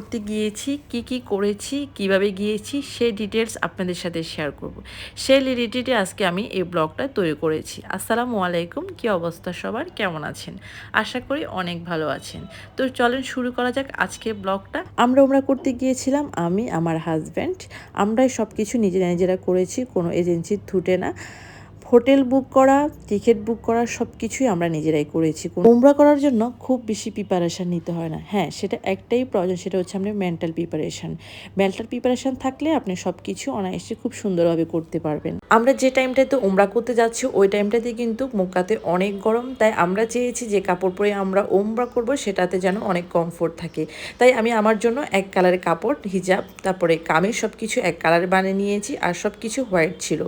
করতে গিয়েছি, কি কি করেছি, কীভাবে গিয়েছি সেই ডিটেলস আপনাদের সাথে শেয়ার করব। সেই রিলেটেডে আজকে আমি এই ব্লগটা তৈরি করেছি। আসসালামু আলাইকুম, কি অবস্থা সবার? কেমন আছেন? আশা করি অনেক ভালো আছেন। তো চলেন শুরু করা যাক আজকে ব্লগটা আমরা ওমরা করতে গিয়েছিলাম আমি, আমার হাজব্যান্ড আমরাই সব কিছু নিজেরা নিজেরা করেছি, কোনো এজেন্সির থুটে না। হোটেল বুক করা, টিকিট বুক করা সব কিছুই আমরা নিজেরাই করেছি। উমরা করার জন্য খুব বেশি প্রিপারেশান নিতে হয় না। হ্যাঁ সেটা একটাই প্রয়োজন, সেটা হচ্ছে আপনার মেন্টাল প্রিপারেশান মেন্টাল প্রিপারেশান থাকলে আপনি সব কিছু অনায়াসে খুব সুন্দরভাবে করতে পারবেন। আমরা যে টাইমটাতে উমরা করতে যাচ্ছি, ওই টাইমটাতে কিন্তু মুক্কাতে অনেক গরম। তাই আমরা চেয়েছি যে কাপড় পরে আমরা উমরা করব, সেটাতে যেন অনেক কমফোর্ট থাকে। তাই আমি আমার জন্য এক কালারের কাপড় হিজাব তারপরে কামিজ সব কিছু এক কালারে বানিয়ে নিয়েছি, আর সব কিছু হোয়াইট ছিল।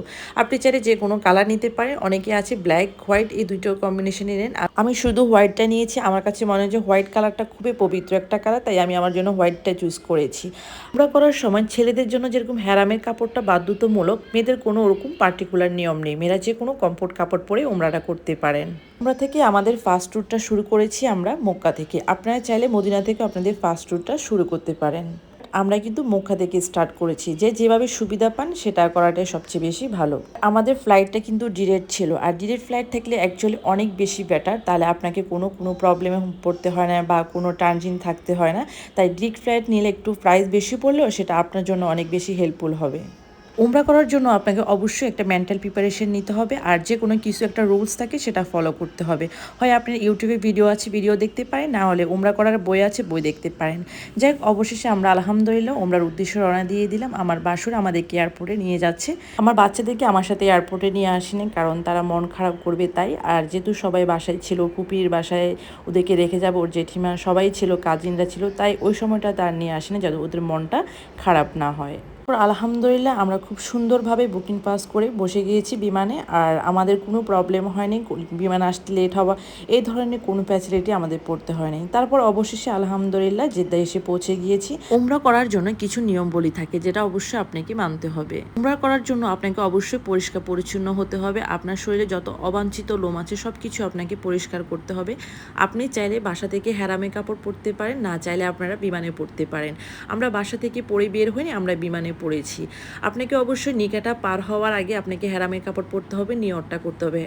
আপনি চাইলে যে কোনো কালার নিতে পারেন। অনেকে আছে ব্ল্যাক হোয়াইট এই দুটো কম্বিনেশনই নেন। আমি শুধু হোয়াইটটা নিয়েছি। আমার কাছে মনে হয় যে হোয়াইট কালারটা খুবই পবিত্র একটা কালার তাই আমি আমার জন্য হোয়াইটটা চুজ করেছি। আমরা করার সময় ছেলেদের জন্য যেরকম হ্যারামের কাপড়টা বাধ্যতামূলক, মেয়েদের কোনো ওরকম পার্টিকুলার নিয়ম নেই। মেয়েরা যে কোনো কমফোর্ট কাপড় পরে ওমরাটা করতে পারেন। আমরা থেকে আমাদের ফাস্ট ট্যুরটা শুরু করেছি আমরা মক্কা থেকে। আপনারা চাইলে মদিনা থেকে আপনাদের ফাস্ট ট্যুরটা শুরু করতে পারেন। আমরা কিন্তু মুখা থেকে স্টার্ট করেছি। যে যেভাবে সুবিধা পান, সেটা করাটাই সবচেয়ে বেশি ভালো। আমাদের ফ্লাইটটা কিন্তু ডিরেক্ট ছিল। আর ডিরেক্ট ফ্লাইট থাকলে অ্যাকচুয়ালি অনেক বেশি বেটার তাহলে আপনাকে কোনো কোনো প্রবলেমে পড়তে হয় না বা কোনো টার্জিন থাকতে হয় না। তাই ডিরেক্ট ফ্লাইট নিলে একটু প্রাইস বেশি পড়লেও সেটা আপনার জন্য অনেক বেশি হেল্পফুল হবে। উমরা করার জন্য আপনাকে অবশ্যই একটা মেন্টাল প্রিপারেশন নিতে হবে আর যে কোনো কিছু একটা রুলস থাকে সেটা ফলো করতে হবে। হয় আপনার ইউটিউবে ভিডিও আছে ভিডিও দেখতে পারেন, না হলে উমরা করার বই আছে, বই দেখতে পারেন। যাই হোক, অবশেষে আমরা আলহামদুলিল্লাহ উমরার উদ্দেশ্য রওনা দিয়ে দিলাম। আমার বাসুর আমাদেরকে এয়ারপোর্টে নিয়ে যাচ্ছে। আমার বাচ্চাদেরকে আমার সাথে এয়ারপোর্টে নিয়ে আসেনি কারণ তারা মন খারাপ করবে তাই। আর যেহেতু সবাই বাসায় ছিল, কুপির বাসায় ওদেরকে রেখে যাব, ওর জেঠিমা সবাই ছিল কাজিনরা ছিল, তাই ওই সময়টা তার নিয়ে আসেনি যাতে ওদের মনটা খারাপ না হয়। আলহামদুলিল্লাহ আমরা খুব সুন্দরভাবে বুকিং পাস করে বসে গিয়েছি বিমানে আর আমাদের কোনো প্রবলেম হয়নি বিমান আসতে লেট হওয়া, এই ধরনের কোনো ফ্যাসিলিটি আমাদের পড়তে হয়নি। তারপর অবশেষে আলহামদুলিল্লাহ জেদ্দা এসে পৌঁছে গিয়েছি। উমরা করার জন্য কিছু নিয়ম বলি থাকে, যেটা অবশ্যই আপনাকে মানতে হবে। উমরা করার জন্য আপনাকে অবশ্যই পরিষ্কার পরিচ্ছন্ন হতে হবে। আপনার শরীরে যত অবাঞ্ছিত লোম আছে সব কিছু আপনাকে পরিষ্কার করতে হবে। আপনি চাইলে বাসা থেকে হ্যারামে কাপড় পরতে পারেন, না চাইলে আপনারা বিমানে পড়তে পারেন। আমরা বাসা থেকে পরে বের হইনি, আমরা বিমানে পড়েছি। আপনাকে অবশ্যই নিকাটা পার হওয়ার আগে আপনাকে হেরামের কাপড় পরতে হবে, নিয়রটা করতে হবে।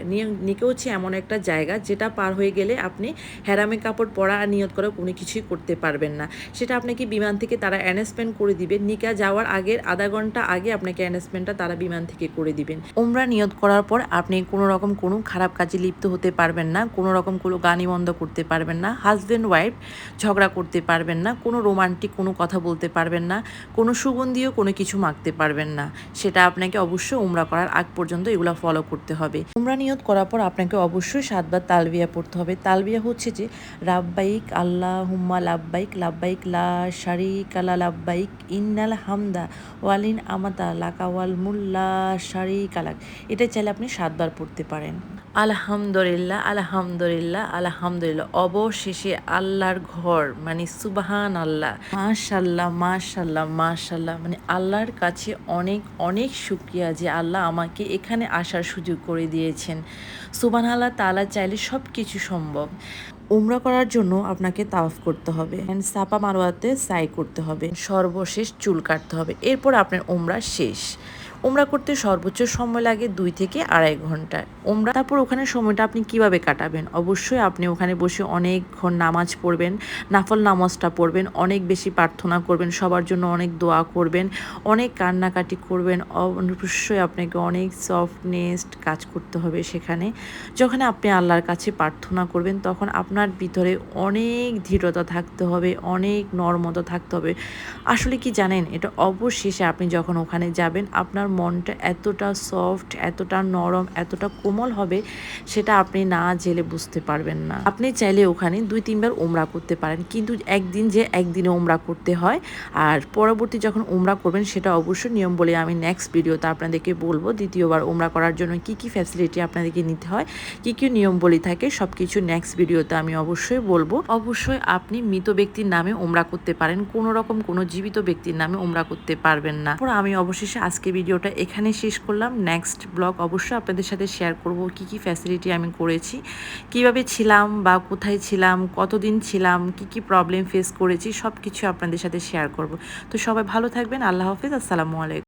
নিকে হচ্ছে এমন একটা জায়গা যেটা পার হয়ে গেলে আপনি হেরামের কাপড় পরা আর নিয়ত করা কোনো কিছুই করতে পারবেন না। সেটা আপনাকে বিমান থেকে তারা অ্যানেসমেন্ট করে দিবে। নিকা যাওয়ার আগের আধা ঘণ্টা আগে আপনাকে অ্যানেসমেন্টটা তারা বিমান থেকে করে দিবেন। ওমরা নিয়ত করার পর আপনি কোনো রকম কোনো খারাপ কাজে লিপ্ত হতে পারবেন না, কোনো রকম কোনো গানি বন্ধ করতে পারবেন না হাজব্যান্ড ওয়াইফ ঝগড়া করতে পারবেন না, কোনো রোমান্টিক কোনো কথা বলতে পারবেন না, কোনো সুগন্ধিও কোনো কিছু মাখতে পারবেন না। সেটা আপনাকে অবশ্যই উমরা করার আগ পর্যন্ত এগুলো ফলো করতে হবে। উমরা নিয়ত করার পর আপনাকে অবশ্যই সাতবার তালবিয়া পড়তে হবে। তালবিয়া হচ্ছে যে রাব্বাইক আল্লাহ হুম্মা লাব্বাইক লাব্বাইক লা শারিক আলা লাব্বাইক, ইন্নাল হামদা ওয়ালিন আমাতা লাকাওয়াল মুল্লা শারিক আলাক এটা চাইলে আপনি সাতবার পড়তে পারেন। আলহামদুলিল্লাহ আলহামদুলিল্লাহ আলহামদুলিল্লাহ। অবশেষে আল্লাহর ঘর মানে সুবাহান আল্লাহ মাশাল্লাহ মাশাল্লাহ মাশাল্লাহ মানে আল্লাহর কাছে অনেক অনেক শুক্রিয়া যে আল্লাহ আমাকে এখানে আসার সুযোগ করে দিয়েছেন। সুবান আল্লাহ তালা চাইলে সব কিছু সম্ভব। উমরা করার জন্য আপনাকে তাফ করতে হবে। সাপা মারোয়াতে সাই করতে হবে। সর্বশেষ চুল কাটতে হবে। এরপর আপনার উমরা শেষ। ওমরা করতে সর্বোচ্চ সময় লাগে দুই থেকে আড়াই ঘণ্টা। ওমরা তারপর ওখানে সময়টা আপনি কীভাবে কাটাবেন? অবশ্যই আপনি ওখানে বসে অনেকক্ষণ নামাজ পড়বেন, নাফল নামাজটা পড়বেন, অনেক বেশি প্রার্থনা করবেন, সবার জন্য অনেক দোয়া করবেন, অনেক কান্নাকাটি করবেন, অবশ্যই আপনাকে অনেক সফটনেস কাজ করতে হবে সেখানে। যখন আপনি আল্লাহর কাছে প্রার্থনা করবেন, তখন আপনার ভিতরে অনেক দৃঢ়তা থাকতে হবে, অনেক নর্মতা থাকতে হবে। আসলে কি জানেন? এটা অবশেষে আপনি যখন ওখানে যাবেন আপনার মনটা এতটা সফট এতটা নরম, এতটা কোমল হবে, সেটা আপনি না জেলে বুঝতে পারবেন না। আপনি চাইলে ওখানে দুই তিনবার ওমরা করতে পারেন। কিন্তু একদিন যে একদিনে ওমরা করতে হয়, আর পরবর্তী যখন ওমরা করবেন, সেটা অবশ্যই নিয়ম বলে আমি নেক্সট ভিডিওতে আপনাদেরকে বলব, দ্বিতীয়বার ওমরা করার জন্য কি কি ফ্যাসিলিটি আপনাদেরকে নিতে হয়, কি কি নিয়ম বলি থাকে সব কিছু নেক্সট ভিডিওতে আমি অবশ্যই বলব। অবশ্যই আপনি মৃত ব্যক্তির নামে ওমরা করতে পারেন, কোনো রকম কোনো জীবিত ব্যক্তির নামে ওমরা করতে পারবেন না। আমি অবশেষে আজকে ভিডিও ভিডিওটা এখানে শেষ করলাম। নেক্সট ব্লগ অবশ্যই আপনাদের সাথে শেয়ার করব কি কি ফ্যাসিলিটি আমি করেছি, কীভাবে ছিলাম বা কোথায় ছিলাম, কতদিন ছিলাম, কি কি প্রবলেম ফেস করেছি সব কিছু আপনাদের সাথে শেয়ার করব। তো সবাই ভালো থাকবেন, আল্লাহ হাফিজ, আসসালামু আলাইকুম।